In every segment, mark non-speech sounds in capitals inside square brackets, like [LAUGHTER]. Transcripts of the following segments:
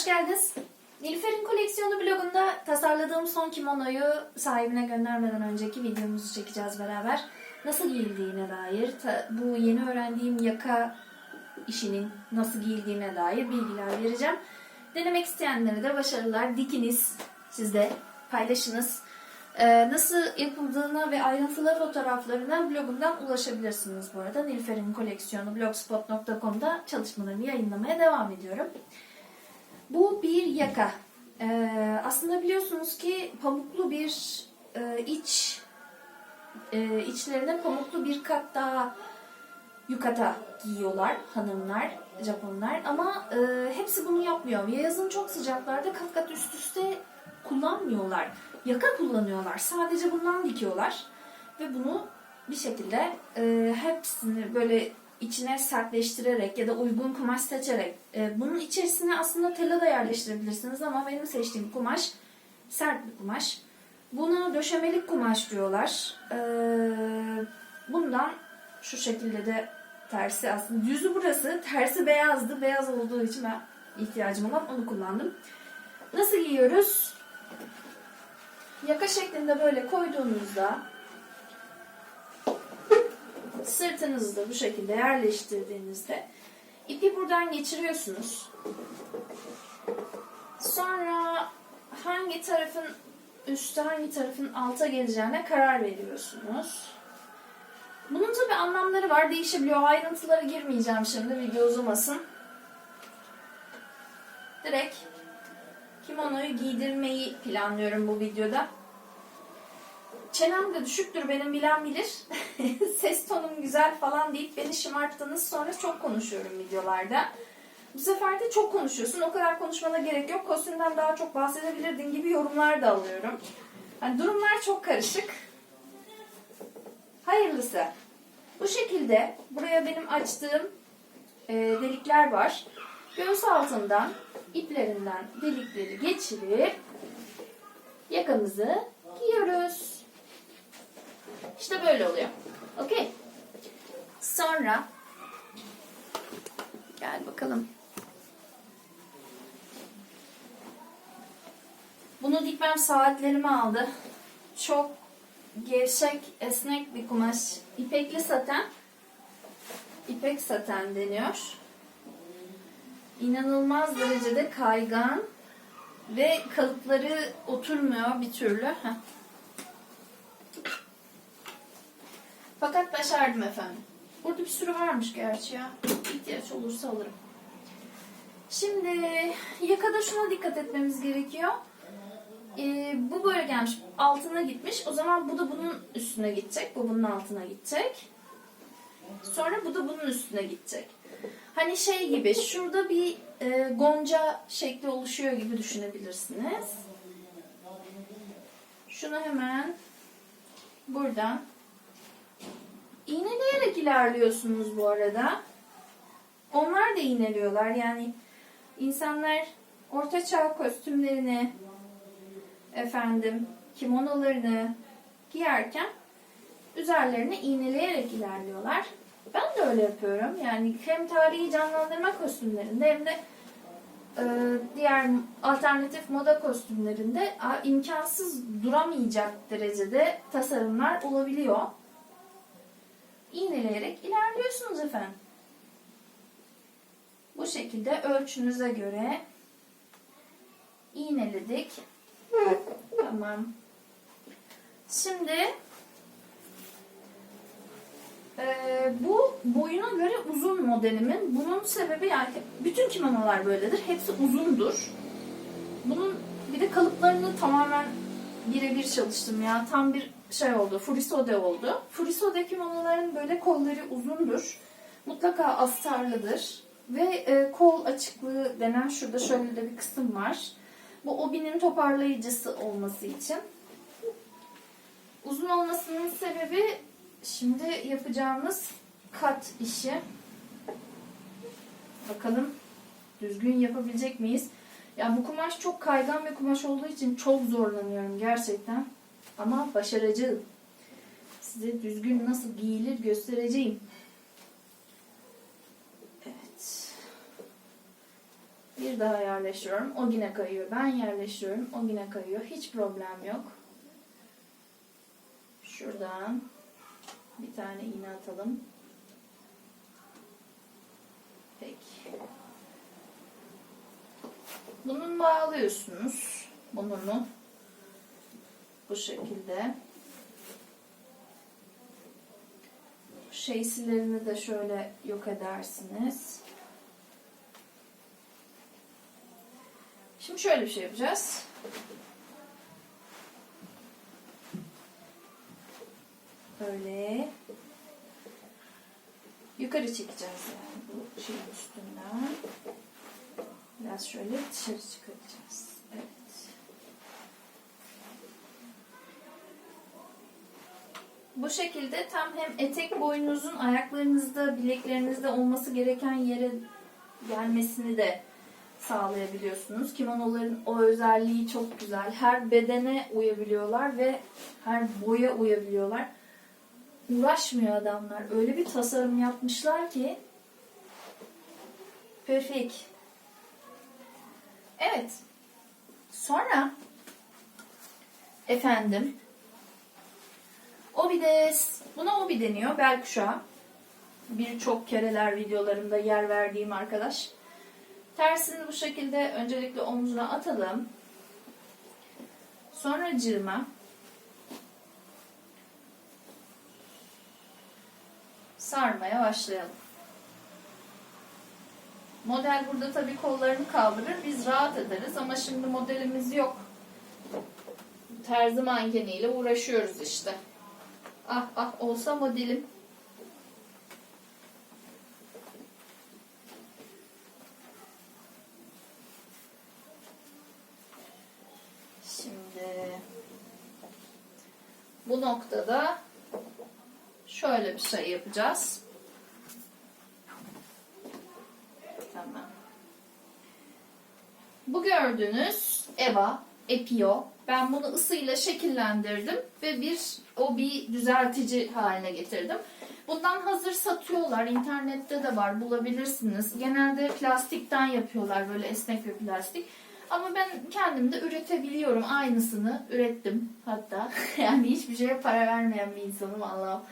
Hoş geldiniz. Nilüfer'in koleksiyonu blogunda tasarladığım son kimonoyu sahibine göndermeden önceki videomuzu çekeceğiz beraber. Nasıl giyildiğine dair, bu yeni öğrendiğim yaka işinin nasıl giyildiğine dair bilgiler vereceğim. Denemek isteyenlere de başarılar. Dikiniz, siz de paylaşınız. Ee, nasıl yapıldığına ve ayrıntılı fotoğraflarına blogumdan ulaşabilirsiniz bu arada. Nilüfer'in koleksiyonu blogspot.com'da çalışmalarımı yayınlamaya devam ediyorum. Bu bir yaka. Ee, aslında biliyorsunuz ki pamuklu bir e, iç e, içlerine pamuklu bir kat daha yukata giyiyorlar hanımlar, Japonlar. Ama e, hepsi bunu yapmıyor. Yazın çok sıcaklarda kat kat üst üste kullanmıyorlar. Yaka kullanıyorlar. Sadece bundan dikiyorlar. Ve bunu bir şekilde e, hepsini böyle içine sertleştirerek ya da uygun kumaş seçerek e, bunun içerisine aslında tela da yerleştirebilirsiniz ama benim seçtiğim kumaş sert bir kumaş. Buna döşemelik kumaş diyorlar. E, bundan şu şekilde de tersi aslında düzü burası tersi beyazdı. Beyaz olduğu için ben ihtiyacım olan onu kullandım. Nasıl giyiyoruz? Yaka şeklinde böyle koyduğunuzda sırtınızı da bu şekilde yerleştirdiğinizde ipi buradan geçiriyorsunuz. Sonra hangi tarafın üstte hangi tarafın alta geleceğine karar veriyorsunuz. Bunun tabi anlamları var. Değişebiliyor. Ayrıntılara girmeyeceğim şimdi. Video uzamasın. Direkt kimonoyu giydirmeyi planlıyorum bu videoda. Çenem de düşüktür benim bilen bilir. [LAUGHS] Ses tonum güzel falan deyip beni şımarttınız. Sonra çok konuşuyorum videolarda. Bu sefer de çok konuşuyorsun. O kadar konuşmana gerek yok. Kostümden daha çok bahsedebilirdin gibi yorumlar da alıyorum. Yani durumlar çok karışık. Hayırlısı. Bu şekilde buraya benim açtığım e, delikler var. Göğüs altından iplerinden delikleri geçirip yakamızı giyiyoruz. İşte böyle oluyor. Okey. Sonra gel bakalım. Bunu dikmem saatlerimi aldı. Çok gevşek, esnek bir kumaş. İpekli saten. İpek saten deniyor. İnanılmaz derecede kaygan ve kalıpları oturmuyor bir türlü. Heh. Fakat başardım efendim. Burada bir sürü varmış gerçi ya. İhtiyaç olursa alırım. Şimdi yakada şuna dikkat etmemiz gerekiyor. Ee, bu böyle gelmiş altına gitmiş. O zaman bu da bunun üstüne gidecek. Bu bunun altına gidecek. Sonra bu da bunun üstüne gidecek. Hani şey gibi şurada bir e, gonca şekli oluşuyor gibi düşünebilirsiniz. Şunu hemen buradan iğneleyerek ilerliyorsunuz bu arada. Onlar da iğneliyorlar. Yani insanlar ortaçağ kostümlerini efendim kimonolarını giyerken üzerlerine iğneleyerek ilerliyorlar. Ben de öyle yapıyorum. Yani hem tarihi canlandırma kostümlerinde hem de e, diğer alternatif moda kostümlerinde a, imkansız duramayacak derecede tasarımlar olabiliyor. İğneleyerek ilerliyorsunuz efendim. Bu şekilde ölçünüze göre iğneledik. Tamam. Şimdi ee, bu boyuna göre uzun modelimin. Bunun sebebi yani bütün kimonolar böyledir. Hepsi uzundur. Bunun bir de kalıplarını tamamen birebir çalıştım ya. Tam bir şey oldu. Furisode oldu. Furisode kimonoların böyle kolları uzundur. Mutlaka astarlıdır. Ve e, kol açıklığı denen şurada şöyle de bir kısım var. Bu obinin toparlayıcısı olması için. Uzun olmasının sebebi Şimdi yapacağımız kat işi. Bakalım düzgün yapabilecek miyiz? Ya bu kumaş çok kaygan bir kumaş olduğu için çok zorlanıyorum gerçekten. Ama başaracağım. Size düzgün nasıl giyilir göstereceğim. Evet. Bir daha yerleştiriyorum. O yine kayıyor. Ben yerleştiriyorum. O yine kayıyor. Hiç problem yok. Şuradan bir tane iğne atalım. Peki. Bunun bağlıyorsunuz. Bununu bu şekilde. Şeysilerini de şöyle yok edersiniz. Şimdi şöyle bir şey yapacağız. Böyle yukarı çekeceğiz yani bu şeyin üstünden. Biraz şöyle dışarı çıkaracağız. Evet. Bu şekilde tam hem etek boyunuzun ayaklarınızda, bileklerinizde olması gereken yere gelmesini de sağlayabiliyorsunuz. Kimonoların o özelliği çok güzel. Her bedene uyabiliyorlar ve her boya uyabiliyorlar. Uğraşmıyor adamlar. Öyle bir tasarım yapmışlar ki perfect. Evet. Sonra efendim Obides. Buna obi deniyor. Bel kuşağı. Birçok kereler videolarımda yer verdiğim arkadaş. Tersini bu şekilde öncelikle omzuna atalım. Sonra cırma. Sarmaya başlayalım. Model burada tabii kollarını kaldırır. Biz rahat ederiz ama şimdi modelimiz yok. Terzi mankeniyle uğraşıyoruz işte. Ah ah olsa modelim. Şimdi bu noktada şöyle bir şey yapacağız. Tamam. Bu gördüğünüz Eva Epio. Ben bunu ısıyla şekillendirdim ve bir o bir düzeltici haline getirdim. Bundan hazır satıyorlar. İnternette de var. Bulabilirsiniz. Genelde plastikten yapıyorlar. Böyle esnek bir plastik. Ama ben kendim de üretebiliyorum. Aynısını ürettim hatta. [LAUGHS] yani hiçbir şeye para vermeyen bir insanım Allah'ım.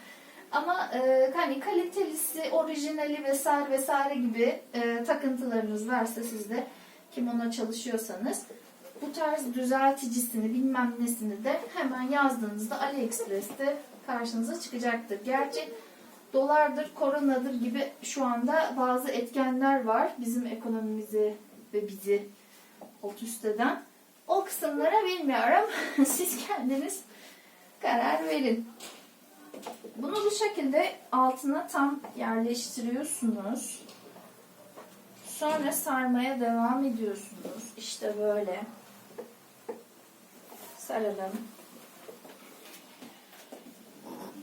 Ama e, hani kalitelisi, orijinali vesaire vesaire gibi e, takıntılarınız varsa sizde kimono çalışıyorsanız bu tarz düzelticisini bilmem nesini de hemen yazdığınızda AliExpress'te karşınıza çıkacaktır. Gerçi dolardır, koronadır gibi şu anda bazı etkenler var bizim ekonomimizi ve bizi alt üst eden. O kısımlara bilmiyorum. [LAUGHS] Siz kendiniz karar verin. Bunu bu şekilde altına tam yerleştiriyorsunuz. Sonra sarmaya devam ediyorsunuz. İşte böyle. Saralım.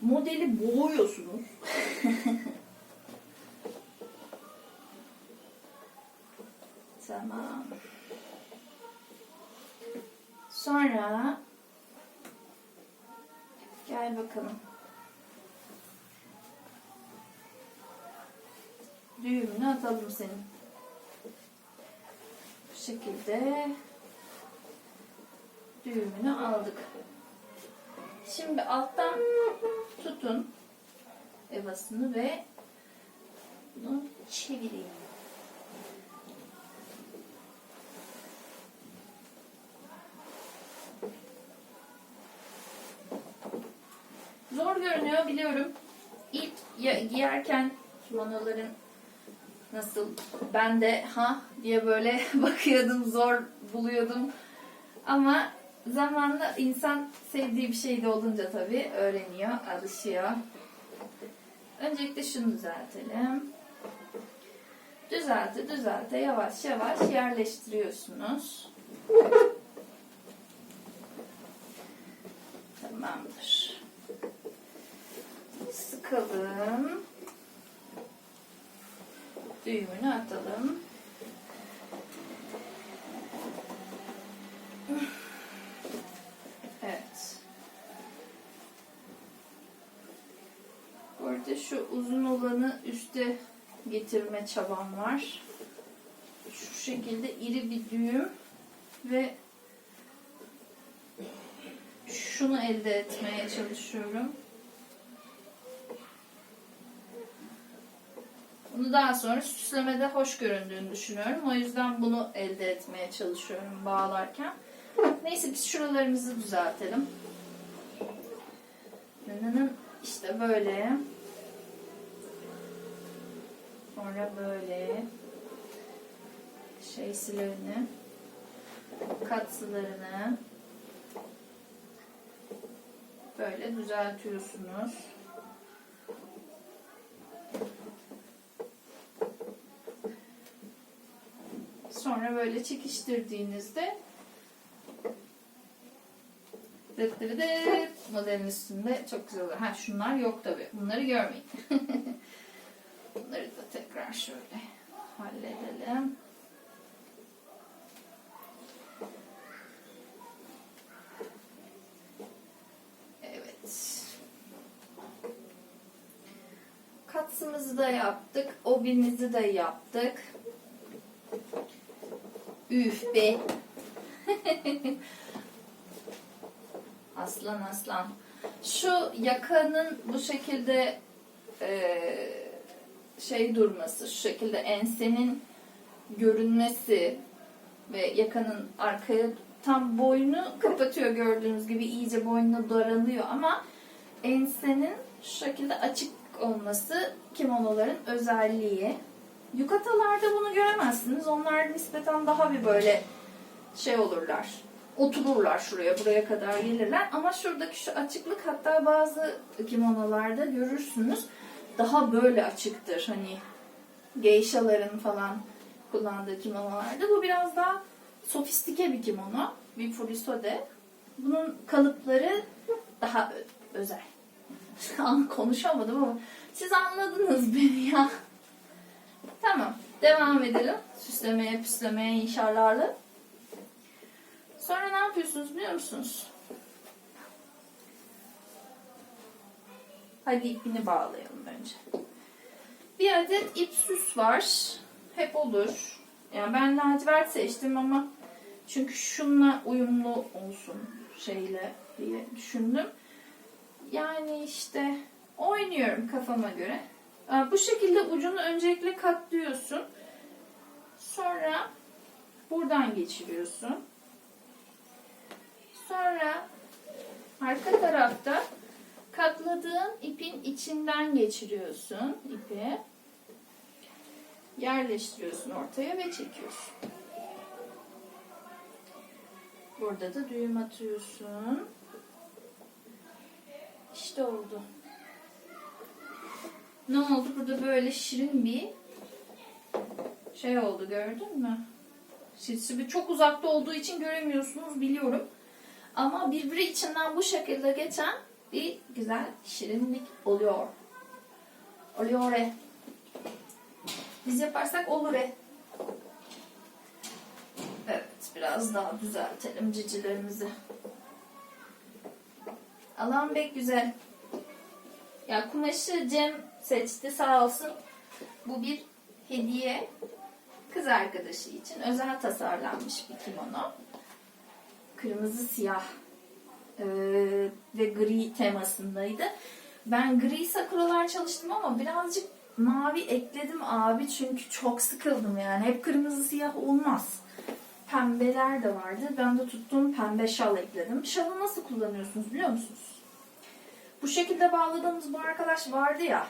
Modeli boğuyorsunuz. [LAUGHS] tamam. Sonra gel bakalım. Düğümünü atalım senin. Bu şekilde düğümünü aldık. Şimdi alttan tutun evasını ve bunu çevireyim. Zor görünüyor biliyorum. İlk giyerken kimonoların nasıl ben de ha diye böyle [LAUGHS] bakıyordum zor buluyordum ama zamanla insan sevdiği bir şey de olunca tabii öğreniyor alışıyor. Öncelikle şunu düzeltelim. Düzelte düzelte yavaş yavaş yerleştiriyorsunuz. Tamamdır. Sıkalım. Düğümünü atalım. Evet. Bu arada şu uzun olanı üste getirme çabam var. şu şekilde iri bir düğüm ve şunu elde etmeye çalışıyorum. Bunu daha sonra süslemede hoş göründüğünü düşünüyorum. O yüzden bunu elde etmeye çalışıyorum bağlarken. Neyse biz şuralarımızı düzeltelim. İşte böyle. Sonra böyle şeysilerini, katsılarını böyle düzeltiyorsunuz. Sonra böyle çekiştirdiğinizde dıt dıt dıt modelin üstünde çok güzel olur. Ha şunlar yok tabi. Bunları görmeyin. [LAUGHS] Bunları da tekrar şöyle halledelim. Evet. Katsımızı da yaptık. Obimizi de yaptık. Üf be. [LAUGHS] aslan aslan. Şu yakanın bu şekilde eee şey durması, şu şekilde ensenin görünmesi ve yakanın arkaya tam boynu kapatıyor gördüğünüz gibi iyice boynuna daralıyor ama ensenin şu şekilde açık olması kimonoların özelliği. Yukatalarda bunu göremezsiniz. Onlar nispeten daha bir böyle şey olurlar. Otururlar şuraya, buraya kadar gelirler. Ama şuradaki şu açıklık hatta bazı kimonolarda görürsünüz daha böyle açıktır. Hani geishaların falan kullandığı kimonolarda. Bu biraz daha sofistike bir kimono. Bir furisode. Bunun kalıpları daha özel. [LAUGHS] Konuşamadım ama siz anladınız beni ya. Tamam. Devam edelim. Süslemeye püslemeye inşallahlı. Sonra ne yapıyorsunuz biliyor musunuz? Hadi ipini bağlayalım önce. Bir adet ip süs var. Hep olur. Yani ben lacivert seçtim ama çünkü şununla uyumlu olsun şeyle diye düşündüm. Yani işte oynuyorum kafama göre. Bu şekilde ucunu öncelikle katlıyorsun. Sonra buradan geçiriyorsun. Sonra arka tarafta katladığın ipin içinden geçiriyorsun ipi. Yerleştiriyorsun ortaya ve çekiyorsun. Burada da düğüm atıyorsun. İşte oldu. Ne oldu? Burada böyle şirin bir şey oldu gördün mü? Bir çok uzakta olduğu için göremiyorsunuz biliyorum. Ama birbiri içinden bu şekilde geçen bir güzel şirinlik oluyor. Oluyor. e. Biz yaparsak olur. e. Evet, biraz daha düzeltelim cicilerimizi. Alan pek güzel. Ya kumaşı Cem seçti sağ olsun. Bu bir hediye. Kız arkadaşı için özel tasarlanmış bir kimono. Kırmızı siyah e, ve gri temasındaydı. Ben gri sakuralar çalıştım ama birazcık mavi ekledim abi çünkü çok sıkıldım yani. Hep kırmızı siyah olmaz. Pembeler de vardı. Ben de tuttum pembe şal ekledim. Şalı nasıl kullanıyorsunuz biliyor musunuz? Bu şekilde bağladığımız bu arkadaş vardı ya.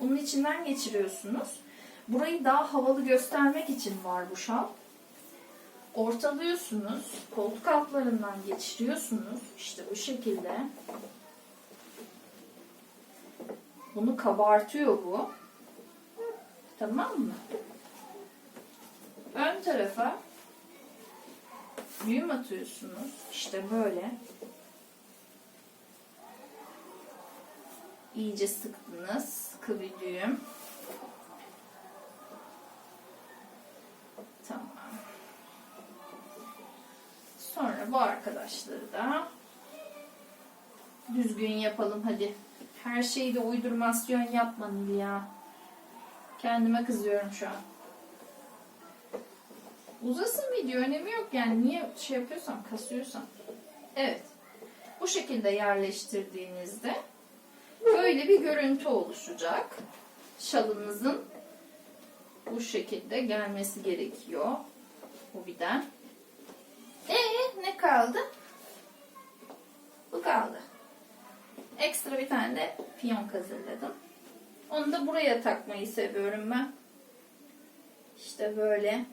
Bunun içinden geçiriyorsunuz. Burayı daha havalı göstermek için var bu şal. Ortalıyorsunuz. Koltuk altlarından geçiriyorsunuz. İşte bu şekilde. Bunu kabartıyor bu. Tamam mı? Ön tarafa düğüm atıyorsunuz. İşte böyle. İyice sıktınız. Sıkı bir düğüm. Tamam. Sonra bu arkadaşları da düzgün yapalım hadi. Her şeyi de uydurmasyon yapma Nil ya. Kendime kızıyorum şu an. Uzasın video önemi yok yani niye şey yapıyorsan kasıyorsan. Evet. Bu şekilde yerleştirdiğinizde böyle bir görüntü oluşacak. Şalınızın bu şekilde gelmesi gerekiyor. Ee ne kaldı? Bu kaldı. Ekstra bir tane de fiyonk hazırladım. Onu da buraya takmayı seviyorum ben. İşte böyle.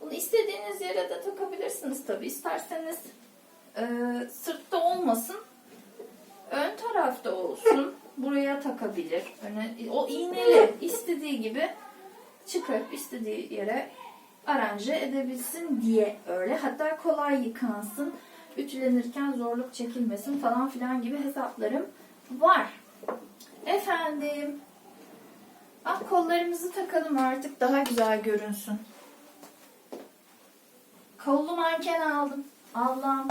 Bunu istediğiniz yere de takabilirsiniz tabi. İsterseniz e, sırtta olmasın. Ön tarafta olsun. [LAUGHS] Buraya takabilir. Öne, o iğneli [LAUGHS] istediği gibi çıkarıp istediği yere aranje edebilsin diye öyle. Hatta kolay yıkansın, ütülenirken zorluk çekilmesin falan filan gibi hesaplarım var. Efendim. Ah kollarımızı takalım artık daha güzel görünsün. Kollu manken aldım. Allah'ım.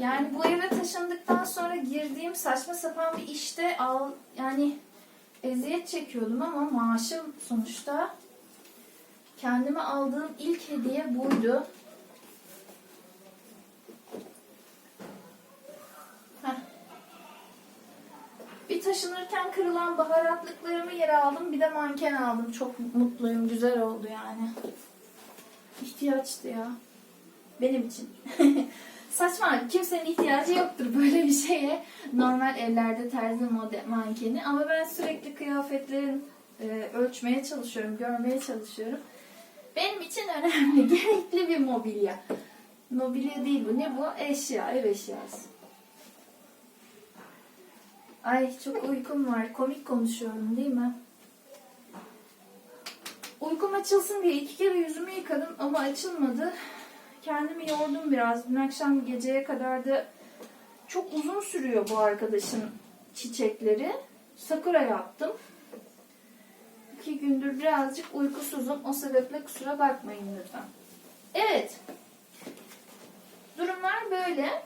Yani bu eve taşındıktan sonra girdiğim saçma sapan bir işte al yani eziyet çekiyordum ama maaşım sonuçta kendime aldığım ilk hediye buydu. Bir taşınırken kırılan baharatlıklarımı yere aldım. Bir de manken aldım. Çok mutluyum. Güzel oldu yani. İhtiyaçtı ya. Benim için. [LAUGHS] Saçma. Kimsenin ihtiyacı yoktur böyle bir şeye. Normal evlerde terzi model mankeni. Ama ben sürekli kıyafetlerin e, ölçmeye çalışıyorum. Görmeye çalışıyorum. Benim için önemli. [LAUGHS] Gerekli bir mobilya. Mobilya değil bu. Ne bu? Eşya. Ev eşyası. Ay çok uykum var. Komik konuşuyorum değil mi? Uykum açılsın diye iki kere yüzümü yıkadım ama açılmadı. Kendimi yordum biraz. Dün akşam geceye kadar da çok uzun sürüyor bu arkadaşın çiçekleri. Sakura yaptım. İki gündür birazcık uykusuzum. O sebeple kusura bakmayın lütfen. Evet. Durumlar böyle.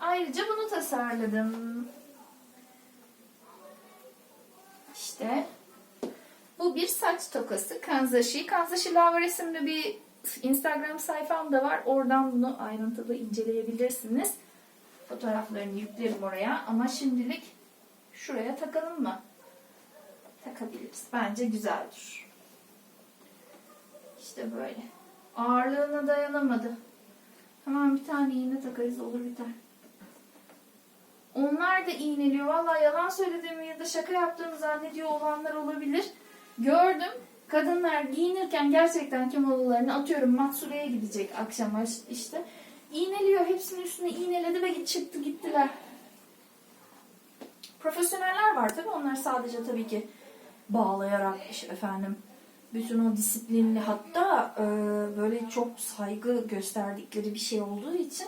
Ayrıca bunu tasarladım. İşte bu bir saç tokası. Kanzashi. Kanzashi Lava resimli bir Instagram sayfam da var. Oradan bunu ayrıntılı inceleyebilirsiniz. Fotoğraflarını yüklerim oraya. Ama şimdilik şuraya takalım mı? Takabiliriz. Bence güzel durur. İşte böyle. Ağırlığına dayanamadı. Hemen bir tane iğne takarız olur biter. Onlar da iğneliyor. Vallahi yalan söylediğimi ya da şaka yaptığımı zannediyor olanlar olabilir. Gördüm. Kadınlar giyinirken gerçekten kimonolarını atıyorum Matsure'ye gidecek akşama işte. İğneliyor. Hepsinin üstüne iğneledi ve çıktı gittiler. Profesyoneller var tabii. Onlar sadece tabii ki bağlayarak işte efendim bütün o disiplinli hatta e, böyle çok saygı gösterdikleri bir şey olduğu için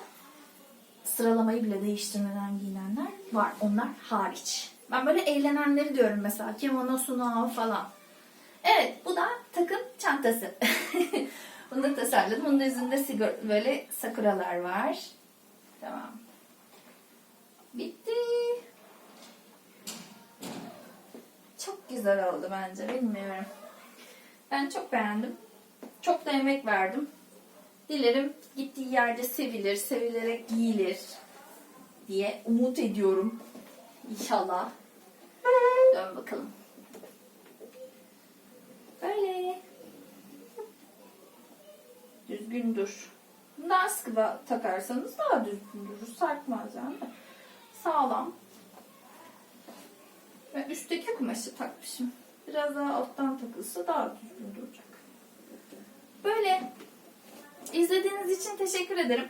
sıralamayı bile değiştirmeden giyinenler var. Onlar hariç. Ben böyle eğlenenleri diyorum mesela. Kimonosunu falan. Evet bu da takım çantası. [LAUGHS] Bunu da tasarladım. Bunun üzerinde sigor böyle sakuralar var. Tamam. Bitti. Çok güzel oldu bence. Bilmiyorum. Ben çok beğendim. Çok da emek verdim. Dilerim gittiği yerde sevilir, sevilerek giyilir diye umut ediyorum. İnşallah. Dön bakalım. Böyle. Düzgün dur. Daha sıkı takarsanız daha düzgün durur. Sarkmaz yani. Sağlam. Ve üstteki kumaşı takmışım. Biraz daha alttan takılsa daha düzgün duracak. Böyle. İzlediğiniz için teşekkür ederim.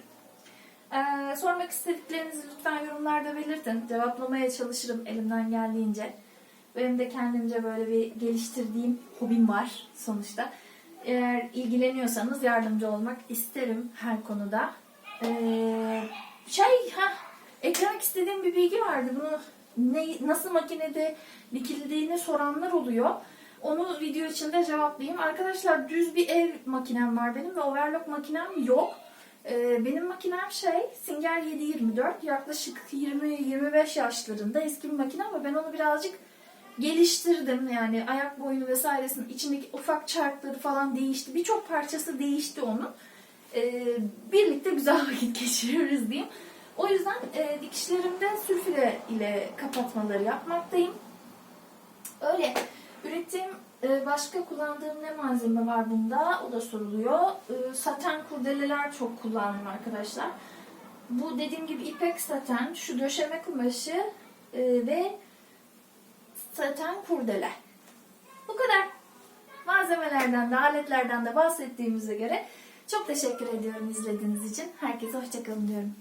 Ee, sormak istediklerinizi lütfen yorumlarda belirtin. Cevaplamaya çalışırım elimden geldiğince. Benim de kendimce böyle bir geliştirdiğim hobim var sonuçta. Eğer ilgileniyorsanız yardımcı olmak isterim her konuda. Ee, şey, ha, eklemek istediğim bir bilgi vardı. Bunu ne, nasıl makinede dikildiğini soranlar oluyor. Onu video içinde cevaplayayım. Arkadaşlar düz bir ev makinem var benim ve overlock makinem yok. Ee, benim makinem şey Singer 724 yaklaşık 20-25 yaşlarında eski bir makine ama ben onu birazcık geliştirdim. Yani ayak boyunu vesairesinin içindeki ufak çarkları falan değişti. Birçok parçası değişti onun. Ee, birlikte güzel [LAUGHS] vakit geçiriyoruz diyeyim. O yüzden e, dikişlerimde sülfüle ile kapatmaları yapmaktayım. Öyle. Ürettiğim e, başka kullandığım ne malzeme var bunda? O da soruluyor. E, saten kurdeleler çok kullandım arkadaşlar. Bu dediğim gibi ipek saten, şu döşeme kumaşı e, ve saten kurdele. Bu kadar. Malzemelerden de aletlerden de bahsettiğimize göre çok teşekkür ediyorum izlediğiniz için. Herkese hoşçakalın diyorum.